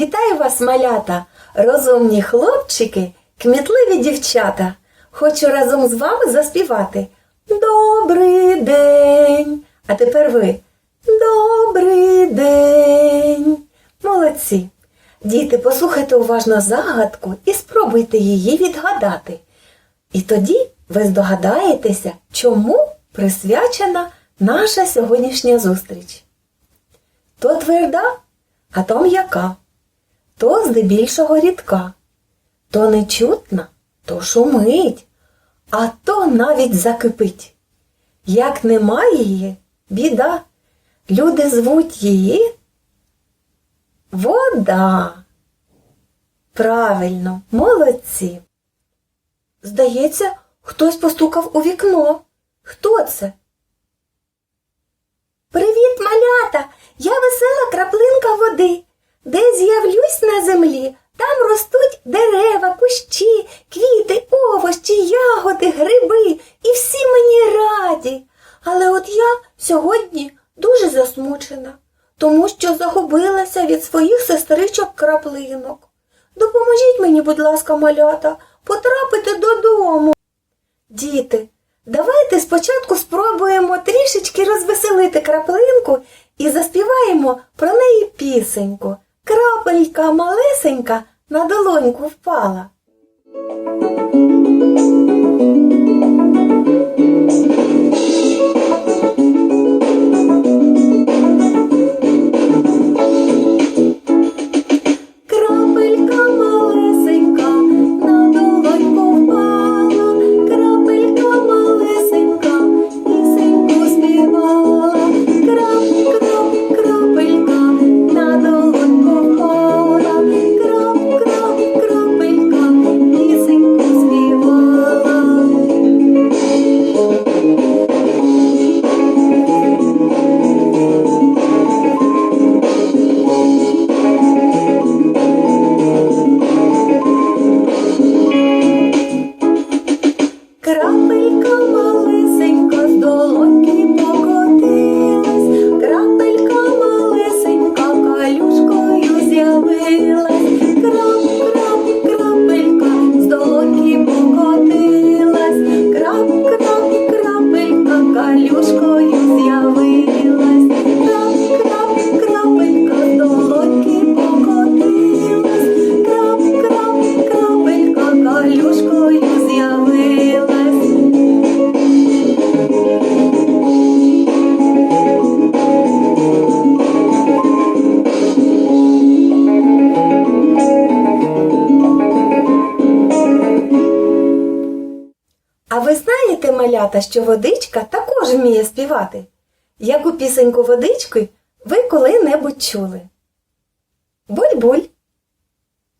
Вітаю вас, малята, розумні хлопчики, кмітливі дівчата. Хочу разом з вами заспівати. Добрий день. А тепер ви. Добрий день. Молодці. Діти, послухайте уважно загадку і спробуйте її відгадати. І тоді ви здогадаєтеся, чому присвячена наша сьогоднішня зустріч. То тверда, а то м'яка, то здебільшого рідка, то нечутна, то шумить, а то навіть закипить. Як немає її, біда. Люди звуть її вода. Правильно, молодці. Здається, хтось постукав у вікно. Хто це? Привіт, малята! Я весела краплинка води. Де з'явлюсь на землі, там ростуть дерева, кущі, квіти, овощі, ягоди, гриби, і всі мені раді. Але от я сьогодні дуже засмучена, тому що загубилася від своїх сестричок краплинок. Допоможіть мені, будь ласка, малята, потрапити додому. Діти, давайте спочатку спробуємо трішечки розвеселити краплинку і заспіваємо про неї пісеньку. Крапелька малесенька на долоньку впала. Малята, що водичка також вміє співати? Яку пісеньку водички ви коли-небудь чули? Буль-буль,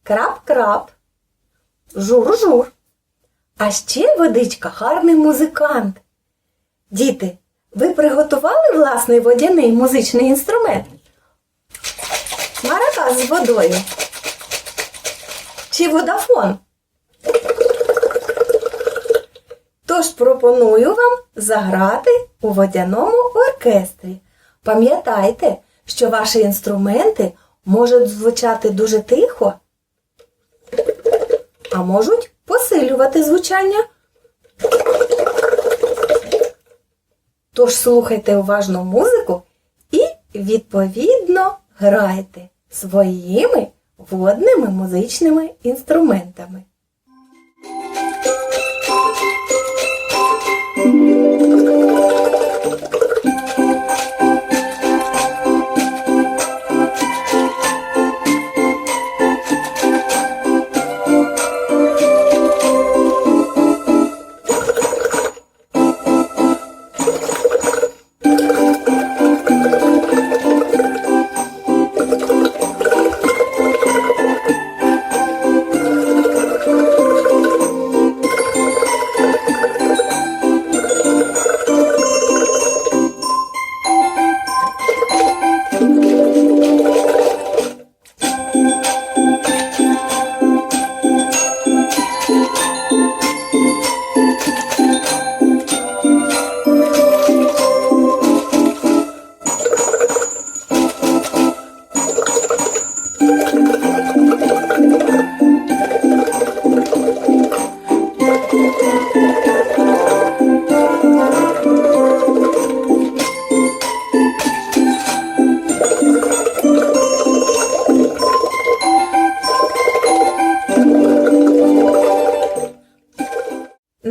крап-крап, жур-жур. А ще водичка гарний музикант. Діти, ви приготували власний водяний музичний інструмент? Маракас з водою. Чи водафон? Тож пропоную вам заграти у водяному оркестрі. Пам'ятайте, що ваші інструменти можуть звучати дуже тихо, а можуть посилювати звучання. Тож слухайте уважно музику і, відповідно, грайте своїми водними музичними інструментами.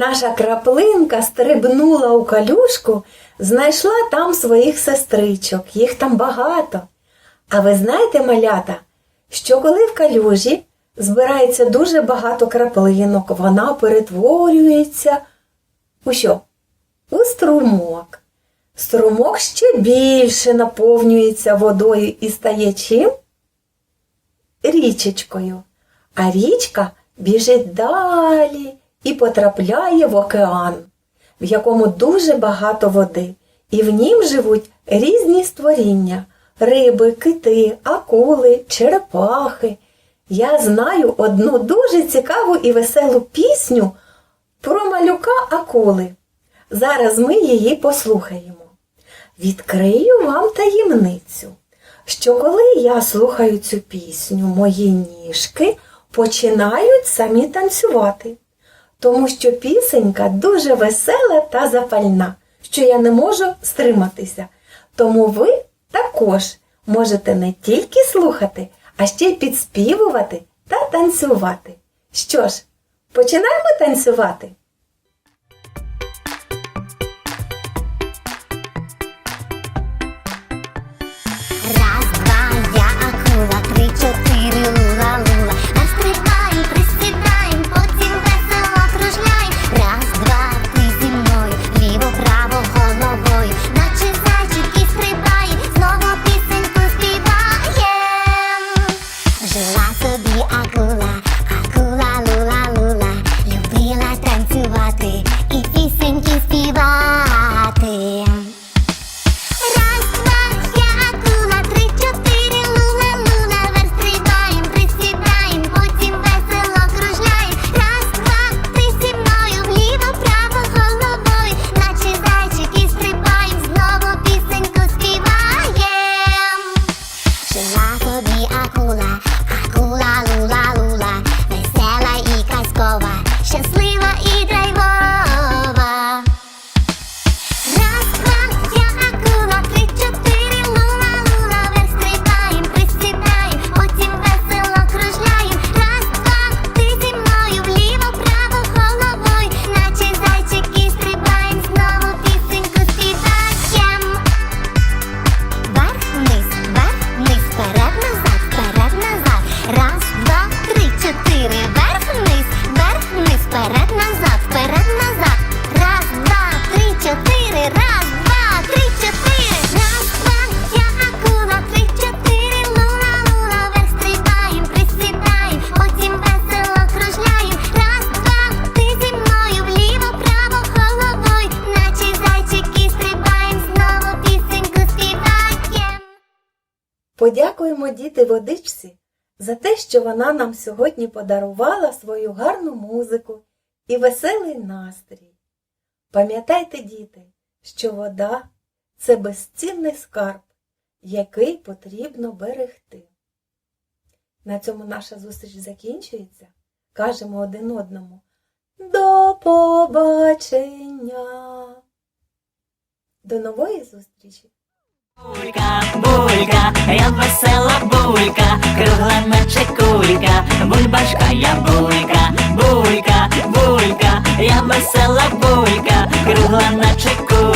Наша краплинка стрибнула у калюшку, знайшла там своїх сестричок, їх там багато. А ви знаєте, малята, що коли в калюжі збирається дуже багато краплинок, вона перетворюється у що? У струмок. Струмок ще більше наповнюється водою і стає чим? Річечкою. А річка біжить далі і потрапляє в океан, в якому дуже багато води, і в нім живуть різні створіння риби, кити, акули, черепахи. Я знаю одну дуже цікаву і веселу пісню про малюка акули. Зараз ми її послухаємо. Відкрию вам таємницю, що коли я слухаю цю пісню, мої ніжки починають самі танцювати, тому що пісенька дуже весела та запальна, що я не можу стриматися. Тому ви також можете не тільки слухати, а ще й підспівувати та танцювати. Що ж, починаємо танцювати? Подякуємо діти водичці за те, що вона нам сьогодні подарувала свою гарну музику і веселий настрій. Пам'ятайте, діти, що вода це безцінний скарб, який потрібно берегти. На цьому наша зустріч закінчується. Кажемо один одному до побачення. До нової зустрічі! Булька, булька, я весела булька, кругла наче кулька, бульбашка, я булька, булька, булька, я весела булька, кругла наче кулька.